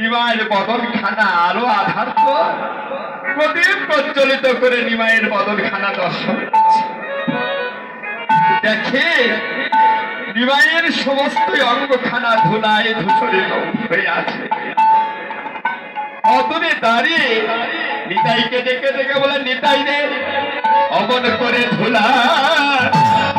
নিমায়ের বদন খানা আলো আধার প্রদীপ প্রজ্বলিত করে নিমায়ের বদন খানা দর্শন দেখে নিমায়ের সমস্ত অঙ্গখানা ধুলায় ধূসরিত হয়ে আছে। অতনে দাঁড়িয়ে নিতাইকে ডেকে ডেকে বলে, নিতাই রে, অমন করে ধুলা